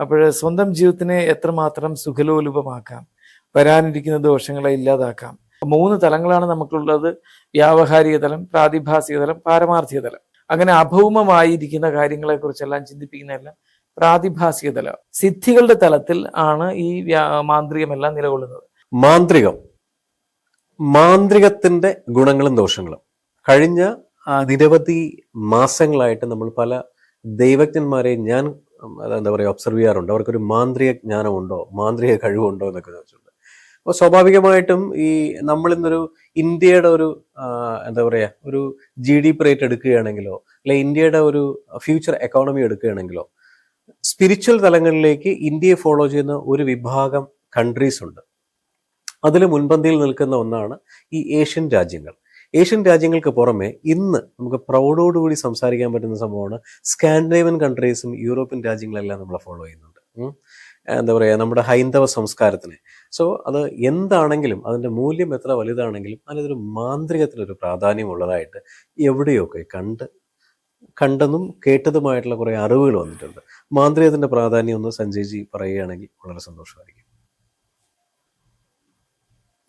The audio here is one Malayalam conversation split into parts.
അപ്പോൾ സ്വന്തം ജീവിതത്തിനെ എത്രമാത്രം സുഖലോലുപമാക്കാം? വരാനിരിക്കുന്ന ദോഷങ്ങളെ ഇല്ലാതാക്കാം. മൂന്ന് തലങ്ങളാണ് നമുക്കുള്ളത്. വ്യാവഹാരിക തലം പ്രാതിഭാസിക തലം പാരമാർത്ഥിക തലം. അങ്ങനെ അഭൗമമായിരിക്കുന്ന കാര്യങ്ങളെ കുറിച്ചെല്ലാം ചിന്തിപ്പിക്കുന്നതെല്ലാം പ്രാതിഭാസിക തലം. സിദ്ധികളുടെ തലത്തിൽ ആണ് ഈ മാന്ത്രികമെല്ലാം നിലകൊള്ളുന്നത്. മാന്ത്രികം. മാന്ത്രികത്തിന്റെ ഗുണങ്ങളും ദോഷങ്ങളും. കഴിഞ്ഞ നിരവധി മാസങ്ങളായിട്ട് നമ്മൾ പല ദൈവജ്ഞന്മാരെ ഞാൻ എന്താ പറയുക ഒബ്സർവ് ചെയ്യാറുണ്ട്. അവർക്കൊരു മാന്ത്രിക ജ്ഞാനമുണ്ടോ മാന്ത്രിക കഴിവുണ്ടോ എന്നൊക്കെ ചോദിച്ചിട്ടുണ്ട്. അപ്പോൾ സ്വാഭാവികമായിട്ടും ഈ നമ്മളിന്നൊരു ഇന്ത്യയുടെ ഒരു എന്താ പറയുക ഒരു ജി ഡി പി റേറ്റ് എടുക്കുകയാണെങ്കിലോ അല്ലെ ഇന്ത്യയുടെ ഒരു ഫ്യൂച്ചർ എക്കോണമി എടുക്കുകയാണെങ്കിലോ സ്പിരിച്വൽ തലങ്ങളിലേക്ക് ഇന്ത്യയെ ഫോളോ ചെയ്യുന്ന ഒരു വിഭാഗം കൺട്രീസ് ഉണ്ട്. അതിൽ മുൻപന്തിയിൽ നിൽക്കുന്ന ഒന്നാണ് ഈ ഏഷ്യൻ രാജ്യങ്ങൾ. ഏഷ്യൻ രാജ്യങ്ങൾക്ക് പുറമെ ഇന്ന് നമുക്ക് പ്രൗഡോടുകൂടി സംസാരിക്കാൻ പറ്റുന്ന സംഭവമാണ് സ്കാൻഡിനേവൻ കൺട്രീസും യൂറോപ്യൻ രാജ്യങ്ങളെല്ലാം നമ്മളെ ഫോളോ ചെയ്യുന്നുണ്ട്. എന്താ പറയുക നമ്മുടെ ഹൈന്ദവ സംസ്കാരത്തിന്. സോ അത് എന്താണെങ്കിലും അതിന്റെ മൂല്യം എത്ര വലുതാണെങ്കിലും അതിനൊരു മാന്ത്രികത്തിനൊരു പ്രാധാന്യമുള്ളതായിട്ട് എവിടെയൊക്കെ കണ്ട് കണ്ടതും കേട്ടതുമായിട്ടുള്ള കുറേ അറിവുകൾ വന്നിട്ടുണ്ട്. മാന്ത്രികത്തിന്റെ പ്രാധാന്യം ഒന്ന് സഞ്ജയ്ജി പറയുകയാണെങ്കിൽ വളരെ സന്തോഷമായിരിക്കും.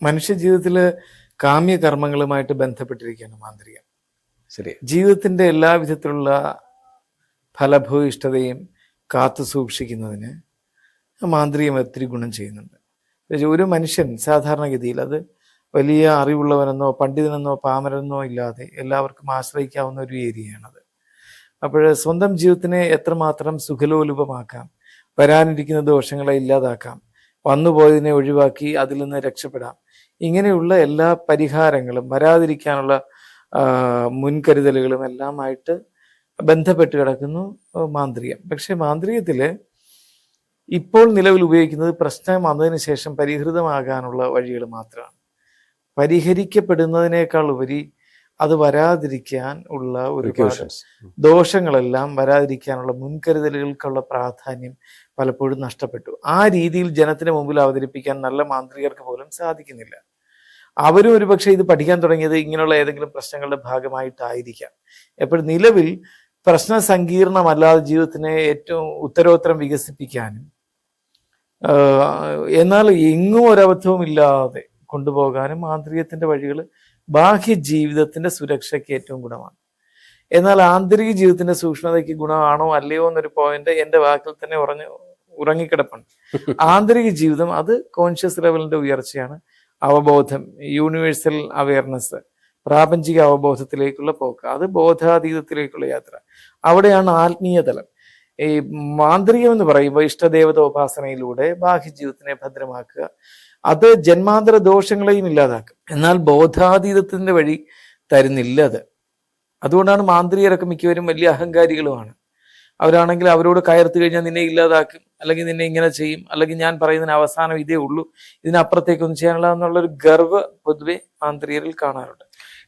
മനുഷ്യ ജീവിതത്തിൽ കാമ്യ കർമ്മങ്ങളുമായിട്ട് ബന്ധപ്പെട്ടിരിക്കുകയാണ് മാന്ത്രികം ശരി. ജീവിതത്തിന്റെ എല്ലാ വിധത്തിലുള്ള ഫലഭൂയിഷ്ഠതയും കാത്തു സൂക്ഷിക്കുന്നതിന് മാന്ത്രികം ഒത്തിരി ഗുണം ചെയ്യുന്നുണ്ട്. ഒരു മനുഷ്യൻ സാധാരണഗതിയിൽ അത് വലിയ അറിവുള്ളവനെന്നോ പണ്ഡിതനെന്നോ പാമരനെന്നോ ഇല്ലാതെ എല്ലാവർക്കും ആശ്രയിക്കാവുന്ന ഒരു ഏരിയയാണത്. അപ്പോൾ സ്വന്തം ജീവിതത്തിനെ എത്രമാത്രം സുഖലോലുപമാക്കാം വരാനിരിക്കുന്ന ദോഷങ്ങളെ ഇല്ലാതാക്കാം വന്നുപോയതിനെ ഒഴിവാക്കി അതിൽ നിന്ന് രക്ഷപ്പെടാം ഇങ്ങനെയുള്ള എല്ലാ പരിഹാരങ്ങളും വരാതിരിക്കാനുള്ള മുൻകരുതലുകളും എല്ലാമായിട്ട് ബന്ധപ്പെട്ട് കിടക്കുന്നു മാന്ത്രികം. പക്ഷെ മാന്ത്രികത്തിൽ ഇപ്പോൾ നിലവിൽ ഉപയോഗിക്കുന്നത് പ്രശ്നം വന്നതിന് ശേഷം പരിഹൃതമാകാനുള്ള വഴികൾ മാത്രമാണ്. പരിഹരിക്കപ്പെടുന്നതിനേക്കാൾ ഉപരി അത് വരാതിരിക്കാൻ ഉള്ള ഒരു ദോഷങ്ങളെല്ലാം വരാതിരിക്കാനുള്ള മുൻകരുതലുകൾക്കുള്ള പ്രാധാന്യം പലപ്പോഴും നഷ്ടപ്പെട്ടു. ആ രീതിയിൽ ജനത്തിന് മുമ്പിൽ അവതരിപ്പിക്കാൻ നല്ല മാന്ത്രികർക്ക് പോലും സാധിക്കുന്നില്ല. അവരും ഒരുപക്ഷെ ഇത് പഠിക്കാൻ തുടങ്ങിയത് ഇങ്ങനെയുള്ള ഏതെങ്കിലും പ്രശ്നങ്ങളുടെ ഭാഗമായിട്ടായിരിക്കാം. എപ്പോഴും നിലവിൽ പ്രശ്ന സങ്കീർണമല്ലാതെ ജീവിതത്തിനെ ഏറ്റവും ഉത്തരോത്തരം വികസിപ്പിക്കാനും എന്നാൽ എങ്ങും ഒരബദ്ധവും ഇല്ലാതെ കൊണ്ടുപോകാനും മാന്ത്രികത്തിന്റെ വഴികൾ ബാഹ്യ ജീവിതത്തിന്റെ സുരക്ഷയ്ക്ക് ഏറ്റവും ഗുണമാണ്. എന്നാൽ ആന്തരിക ജീവിതത്തിന്റെ സൂക്ഷ്മതയ്ക്ക് ഗുണമാണോ അല്ലയോ എന്നൊരു പോയിന്റ് എന്റെ വാക്കിൽ തന്നെ ഉറഞ്ഞു ഉറങ്ങിക്കിടപ്പുണ്ട്. ആന്തരിക ജീവിതം അത് കോൺഷ്യസ് ലെവലിന്റെ ഉയർച്ചയാണ്. അവബോധം യൂണിവേഴ്സൽ അവയർനെസ് പ്രാപഞ്ചിക അവബോധത്തിലേക്കുള്ള പോക്ക് അത് ബോധാതീതത്തിലേക്കുള്ള യാത്ര. അവിടെയാണ് ആത്മീയ തലം. ഈ മാന്ത്രികം എന്ന് പറയുമ്പോൾ ഇഷ്ടദേവത ഉപാസനയിലൂടെ ബാഹ്യ ജീവിതത്തിനെ ഭദ്രമാക്കുക. അത് ജന്മാന്തര ദോഷങ്ങളെയും ഇല്ലാതാക്കും. എന്നാൽ ബോധാതീതത്തിന്റെ വഴി തരുന്നില്ല അത്. അതുകൊണ്ടാണ് മാന്ത്രികരൊക്കെ മിക്കവരും വലിയ അഹങ്കാരികളുമാണ്. അവരാണെങ്കിൽ അവരോട് കയർത്ത് കഴിഞ്ഞാൽ നിന്നെ ഇല്ലാതാക്കും അല്ലെങ്കിൽ നിന്നെ ഇങ്ങനെ ചെയ്യും അല്ലെങ്കിൽ ഞാൻ പറയുന്നതിന് അവസാനം ഇതേ ഉള്ളൂ. ഇതിനപ്പുറത്തേക്കൊന്നും ചെയ്യാനുള്ള എന്നുള്ളൊരു ഗർവ് പൊതുവെ മാന്ത്രികരിൽ കാണാറുണ്ട്.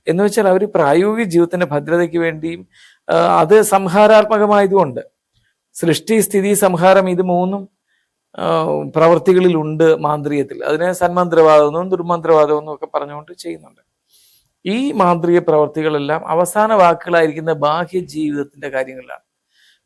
എന്ന് വെച്ചാൽ അവർ പ്രായോഗിക ജീവിതത്തിന്റെ ഭദ്രതയ്ക്ക് വേണ്ടിയും അത് സംഹാരാത്മകമായതുകൊണ്ട് സൃഷ്ടി സ്ഥിതി സംഹാരം ഇത് മൂന്നും പ്രവൃത്തികളിലുണ്ട് മാന്ത്രികത്തിൽ. അതിനെ സന്മന്ത്രവാദമെന്നും ദുർമന്ത്രവാദമെന്നും ഒക്കെ പറഞ്ഞുകൊണ്ട് ചെയ്യുന്നുണ്ട്. ഈ മാന്ത്രിക പ്രവൃത്തികളെല്ലാം അവസാന വാക്കുകളായിരിക്കുന്ന ബാഹ്യ ജീവിതത്തിന്റെ കാര്യങ്ങളിലാണ്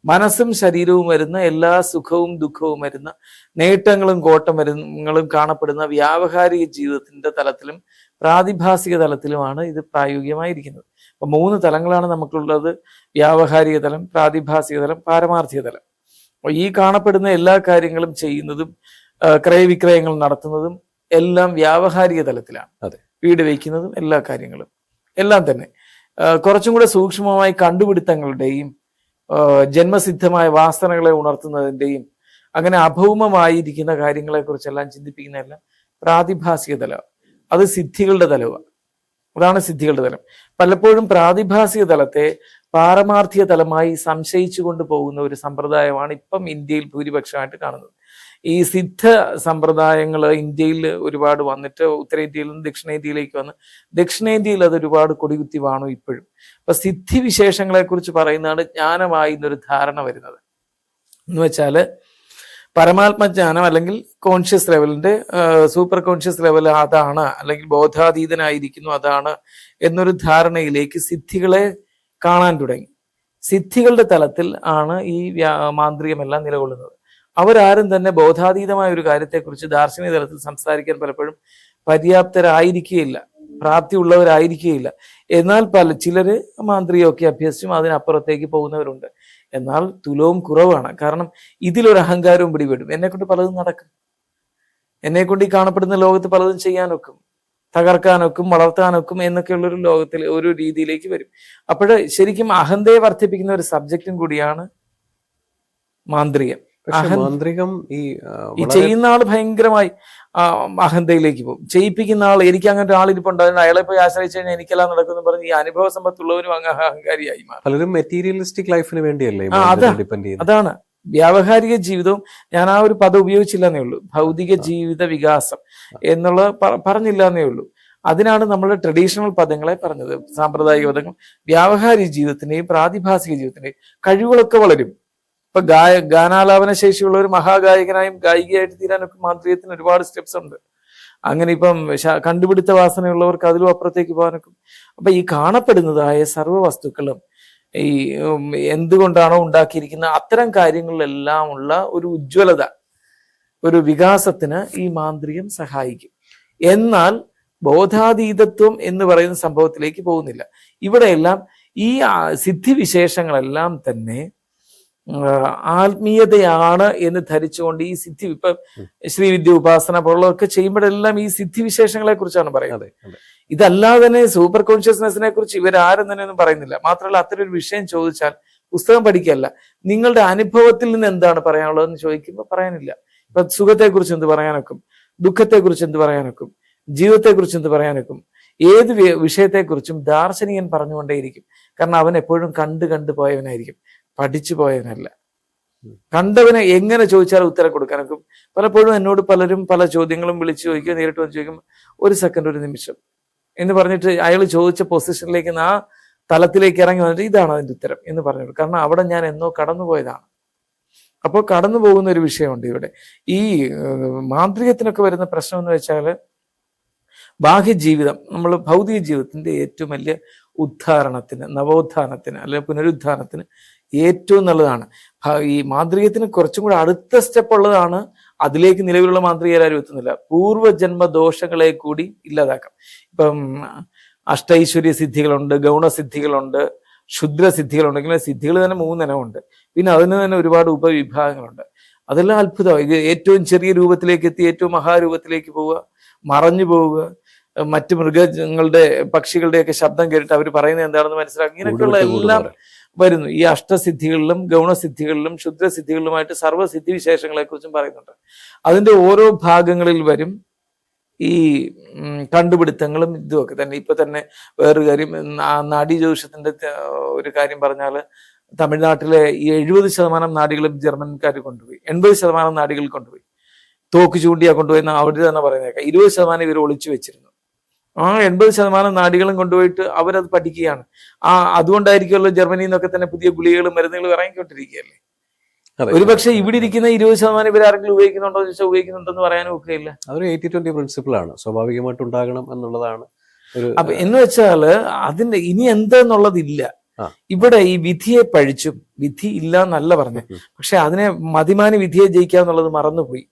മനസ്സും ശരീരവും വരുന്ന എല്ലാ സുഖവും ദുഃഖവും വരുന്ന നേട്ടങ്ങളും കോട്ടം വരുന്നങ്ങളും കാണപ്പെടുന്ന വ്യാവഹാരിക ജീവിതത്തിന്റെ തലത്തിലും പ്രാതിഭാസിക തലത്തിലുമാണ് ഇത് പ്രായോഗികമായിരിക്കുന്നത്. അപ്പൊ മൂന്ന് തലങ്ങളാണ് നമുക്കുള്ളത്. വ്യാവഹാരിക തലം പ്രാതിഭാസിക തലം പാരമാർത്ഥിക തലം. അപ്പോൾ ഈ കാണപ്പെടുന്ന എല്ലാ കാര്യങ്ങളും ചെയ്യുന്നതും ക്രയവിക്രയങ്ങൾ നടത്തുന്നതും എല്ലാം വ്യാവഹാരിക തലത്തിലാണ്. അതെ. വീട് വയ്ക്കുന്നതും എല്ലാ കാര്യങ്ങളും. എല്ലാം തന്നെ. കുറച്ചും കൂടെ സൂക്ഷ്മമായ കണ്ടുപിടുത്തങ്ങളുടെയും ജന്മസിദ്ധമായ വാസനകളെ ഉണർത്തുന്നതിന്റെയും അങ്ങനെ അഭൗമമായിരിക്കുന്ന കാര്യങ്ങളെ കുറിച്ചെല്ലാം ചിന്തിപ്പിക്കുന്നതെല്ലാം പ്രാതിഭാസിക തലം. അത് സിദ്ധികളുടെ തലവാണ് അതാണ് സിദ്ധികളുടെ തലം. പലപ്പോഴും പ്രാതിഭാസിക തലത്തെ പാരമാർത്ഥിക തലമായി സംശയിച്ചു കൊണ്ട് പോകുന്ന ഒരു സമ്പ്രദായമാണ് ഇപ്പം ഇന്ത്യയിൽ ഭൂരിപക്ഷമായിട്ട് കാണുന്നത്. ഈ സിദ്ധ സമ്പ്രദായങ്ങൾ ഇന്ത്യയിൽ ഒരുപാട് വന്നിട്ട് ഉത്തരേന്ത്യയിൽ നിന്ന് ദക്ഷിണേന്ത്യയിലേക്ക് വന്ന് ദക്ഷിണേന്ത്യയിൽ അത് ഒരുപാട് കൊടികുത്തി വാണു ഇപ്പോഴും. അപ്പൊ സിദ്ധി വിശേഷങ്ങളെ കുറിച്ച് പറയുന്നതാണ് ജ്ഞാനമായി എന്നൊരു ധാരണ വരുന്നത്. എന്ന് പരമാത്മജ്ഞാനം അല്ലെങ്കിൽ കോൺഷ്യസ് ലെവലിന്റെ സൂപ്പർ കോൺഷ്യസ് ലെവൽ അതാണ് അല്ലെങ്കിൽ ബോധാതീതനായിരിക്കുന്നു അതാണ് എന്നൊരു ധാരണയിലേക്ക് സിദ്ധികളെ കാണാൻ തുടങ്ങി. സിദ്ധികളുടെ തലത്തിൽ ആണ് ഈ മാന്ത്രികമെല്ലാം നിലകൊള്ളുന്നത്. അവരാരും തന്നെ ബോധാതീതമായ ഒരു കാര്യത്തെക്കുറിച്ച് ദാർശനിക തലത്തിൽ സംസാരിക്കാൻ പലപ്പോഴും പര്യാപ്തരായിരിക്കുകയില്ല പ്രാപ്തി ഉള്ളവരായിരിക്കുകയില്ല എന്നാൽ പല ചിലര് മാന്ത്രികമൊക്കെ അഭ്യസിച്ചും അതിനപ്പുറത്തേക്ക് പോകുന്നവരുണ്ട്. എന്നാൽ തുലവും കുറവാണ്. കാരണം ഇതിലൊരു അഹങ്കാരവും പിടിപെടും. എന്നെ കൊണ്ട് പലതും നടക്കും. എന്നെ കൊണ്ട് ഈ കാണപ്പെടുന്ന ലോകത്ത് പലതും ചെയ്യാനൊക്കും തകർക്കാനൊക്കും വളർത്താനൊക്കും എന്നൊക്കെയുള്ളൊരു ലോകത്തിൽ ഒരു രീതിയിലേക്ക് വരും. അപ്പോൾ ശരിക്കും അഹന്തയെ വർദ്ധിപ്പിക്കുന്ന ഒരു സബ്ജക്റ്റും കൂടിയാണ് മാന്ത്രികം. മാന്ത്രികം ഈ ചെയ്യുന്ന ആൾ ഭയങ്കരമായി അഹന്തയിലേക്ക് പോകും. ചെയ്യിപ്പിക്കുന്ന ആൾ എനിക്ക് അങ്ങനെ ഒരാളിരിപ്പുണ്ട് അതിന് അയാളെ പോയി ആശ്രയിച്ചു കഴിഞ്ഞാൽ എനിക്കെല്ലാം നടക്കുന്നു പറഞ്ഞ് ഈ അനുഭവ സമ്പത്തുള്ളവരും അങ്ങ് അഹങ്കാരിയായി മാറും. പലരും മെറ്റീരിയലിസ്റ്റിക് ലൈഫിന് വേണ്ടിയല്ലേ അതാണ്. വ്യാവഹാരിക ജീവിതവും ഞാൻ ആ ഒരു പദം ഉപയോഗിച്ചില്ല എന്നേ ഉള്ളൂ. ഭൗതിക ജീവിത വികാസം എന്നുള്ള പറഞ്ഞില്ല എന്നേ ഉള്ളൂ. അതിനാണ് നമ്മൾ ട്രഡീഷണൽ പദങ്ങളെ പറഞ്ഞത് സാമ്പ്രദായിക പദങ്ങൾ. വ്യാവഹാരിക ജീവിതത്തിന്റെയും പ്രാതിഭാസിക ജീവിതത്തിന്റെയും കഴിവുകളൊക്കെ വളരും. ഇപ്പൊ ഗായ ഗാനാലാപന ശേഷിയുള്ള ഒരു മഹാഗായകനായും ഗായികയായിട്ട് തീരാനൊക്കെ മാന്ത്രികത്തിന് ഒരുപാട് സ്റ്റെപ്സ് ഉണ്ട്. അങ്ങനെ ഇപ്പം കണ്ടുപിടുത്ത വാസനയുള്ളവർക്ക് അതിലും അപ്പുറത്തേക്ക് പോകാനൊക്കെ അപ്പൊ ഈ കാണപ്പെടുന്നതായ സർവ വസ്തുക്കളും ഈ എന്തുകൊണ്ടാണോ ഉണ്ടാക്കിയിരിക്കുന്ന അത്തരം കാര്യങ്ങളിലെല്ലാം ഉള്ള ഒരു ഉജ്ജ്വലത ഒരു വികാസത്തിന് ഈ മാന്ത്രികം സഹായിക്കും. എന്നാൽ ബോധാതീതത്വം എന്ന് പറയുന്ന സംഭവത്തിലേക്ക് പോകുന്നില്ല. ഇവിടെയെല്ലാം ഈ സിദ്ധിവിശേഷങ്ങളെല്ലാം തന്നെ ആത്മീയതയാണ് എന്ന് ധരിച്ചുകൊണ്ട് ഈ സിദ്ധി ഇപ്പൊ ശ്രീവിദ്യ ഉപാസന പോലുള്ളതൊക്കെ ചെയ്യുമ്പോഴെല്ലാം ഈ സിദ്ധിവിശേഷങ്ങളെ കുറിച്ചാണ് പറയുന്നത്. ഇതല്ലാതെ തന്നെ സൂപ്പർ കോൺഷ്യസ്നെസ്സിനെ കുറിച്ച് ഇവരാരും തന്നെ ഒന്നും പറയുന്നില്ല. മാത്രമല്ല അത്തരം ഒരു വിഷയം ചോദിച്ചാൽ പുസ്തകം പഠിക്കല്ല നിങ്ങളുടെ അനുഭവത്തിൽ നിന്ന് എന്താണ് പറയാനുള്ളതെന്ന് ചോദിക്കുമ്പോൾ പറയാനില്ല. ഇപ്പൊ സുഖത്തെക്കുറിച്ച് എന്ത് പറയാനൊക്കും? ദുഃഖത്തെക്കുറിച്ച് എന്ത് പറയാനൊക്കും? ജീവിതത്തെക്കുറിച്ച് എന്ത് പറയാനൊക്കും? ഏത് വിഷയത്തെക്കുറിച്ചും ദാർശനികൻ പറഞ്ഞുകൊണ്ടേയിരിക്കും. കാരണം അവൻ എപ്പോഴും കണ്ട് കണ്ടു പോയവനായിരിക്കും. പഠിച്ചു പോയവനല്ല കണ്ടവനെ എങ്ങനെ ചോദിച്ചാലും ഉത്തരം കൊടുക്കാനൊക്കെ. പലപ്പോഴും എന്നോട് പലരും പല ചോദ്യങ്ങളും വിളിച്ചു ചോദിക്കുക നേരിട്ട് വന്ന് ചോദിക്കുമ്പോൾ ഒരു സെക്കൻഡ് ഒരു നിമിഷം. എന്ന് പറഞ്ഞിട്ട് അയാൾ ചോദിച്ച പൊസിഷനിലേക്ക് ആ തലത്തിലേക്ക് ഇറങ്ങി വന്നിട്ട് ഇതാണ് അതിന്റെ ഉത്തരം എന്ന് പറഞ്ഞു കാരണം അവിടെ ഞാൻ എന്നോ കടന്നുപോയതാണ് അപ്പോൾ കടന്നു പോകുന്ന ഒരു വിഷയമുണ്ട് ഇവിടെ. ഈ മാന്ത്രികത്തിനൊക്കെ വരുന്ന പ്രശ്നം എന്ന് വെച്ചാൽ ബാഹ്യ ജീവിതം നമ്മൾ ഭൗതിക ജീവിതത്തിന്റെ ഏറ്റവും വലിയ ഉദ്ധാരണത്തിന് നവോത്ഥാനത്തിന് അല്ലെങ്കിൽ പുനരുദ്ധാനത്തിന് ഏറ്റവും നല്ലതാണ്. ഈ മാന്ത്രികത്തിന് കുറച്ചും കൂടെ അടുത്ത സ്റ്റെപ്പ് ഉള്ളതാണ് അതിലേക്ക് നിലവിലുള്ള മാന്ത്രികരാരും എത്തുന്നില്ല. പൂർവജന്മ ദോഷങ്ങളെ കൂടി ഇല്ലാതാക്കാം. ഇപ്പം അഷ്ടൈശ്വര്യ സിദ്ധികളുണ്ട് ഗൗണസിദ്ധികളുണ്ട് ക്ഷുദ്രസിദ്ധികളുണ്ടെങ്കിൽ സിദ്ധികൾ തന്നെ മൂന്നിനമുണ്ട് പിന്നെ അതിന് തന്നെ ഒരുപാട് ഉപവിഭാഗങ്ങളുണ്ട്. അതെല്ലാം അത്ഭുതമാണ് ഇത് ഏറ്റവും ചെറിയ രൂപത്തിലേക്ക് എത്തി ഏറ്റവും മഹാരൂപത്തിലേക്ക് പോവുക മറഞ്ഞു പോവുക മറ്റ് മൃഗങ്ങളുടെ പക്ഷികളുടെയൊക്കെ ശബ്ദം കേട്ടിട്ട് അവർ പറയുന്നത് എന്താണെന്ന് മനസ്സിലാക്കി. ഇങ്ങനെയൊക്കെയുള്ള എല്ലാം വരുന്നു. ഈ അഷ്ടസിദ്ധികളിലും ഗൗണസിദ്ധികളിലും ക്ഷുദ്രസിദ്ധികളിലുമായിട്ട് സർവസിദ്ധി വിശേഷങ്ങളെ കുറിച്ചും പറയുന്നുണ്ട്. അതിന്റെ ഓരോ ഭാഗങ്ങളിൽ വരും ഈ കണ്ടുപിടുത്തങ്ങളും ഇതുമൊക്കെ തന്നെ. ഇപ്പൊ തന്നെ വേറൊരു കാര്യം നാഡീ ജ്യോതിഷത്തിന്റെ ഒരു കാര്യം പറഞ്ഞാൽ തമിഴ്നാട്ടിലെ ഈ എഴുപത് ശതമാനം നാടികളും ജർമ്മൻകാർ കൊണ്ടുപോയി. എൺപത് ശതമാനം നാടികൾ കൊണ്ടുപോയി. തോക്ക് ചൂണ്ടിയാ കൊണ്ടുപോയെന്ന് അവർ തന്നെ പറയുന്നേക്കാം ഇരുപത് ശതമാനം ഇവർ ഒളിച്ചു വെച്ചിരുന്നു. ആ എൺപത് ശതമാനം നാടുകളും കൊണ്ടുപോയിട്ട് അവരത് പഠിക്കുകയാണ്. ആ അതുകൊണ്ടായിരിക്കുമല്ലോ ജർമ്മനിയിൽ നിന്നൊക്കെ തന്നെ പുതിയ ഗുളികകളും മരുന്നുകളും ഇറങ്ങിക്കൊണ്ടിരിക്കുകയല്ലേ. ഒരു പക്ഷെ ഇവിടെ ഇരിക്കുന്ന ഇരുപത് ശതമാനം ഇവർ ആരെങ്കിലും ഉപയോഗിക്കുന്നുണ്ടോ എന്ന് ചോദിച്ചാൽ ഉപയോഗിക്കുന്നുണ്ടെന്ന് പറയാനും ഒക്കെ ഇല്ല അതൊരു എയ്റ്റി ട്വന്റി പ്രിൻസിപ്പിൾ ആണ് സ്വാഭാവികമായിട്ട് ഉണ്ടാകണം എന്നുള്ളതാണ് അപ്പൊ എന്ന് വെച്ചാൽ അതിന്റെ ഇനി എന്തെന്നുള്ളതില്ല. ഇവിടെ ഈ വിധിയെ പഴിച്ചും വിധി ഇല്ല എന്നല്ല പറഞ്ഞു പക്ഷെ അതിനെ മതിമാന വിധിയെ ജയിക്കുക എന്നുള്ളത് മറന്നുപോയി.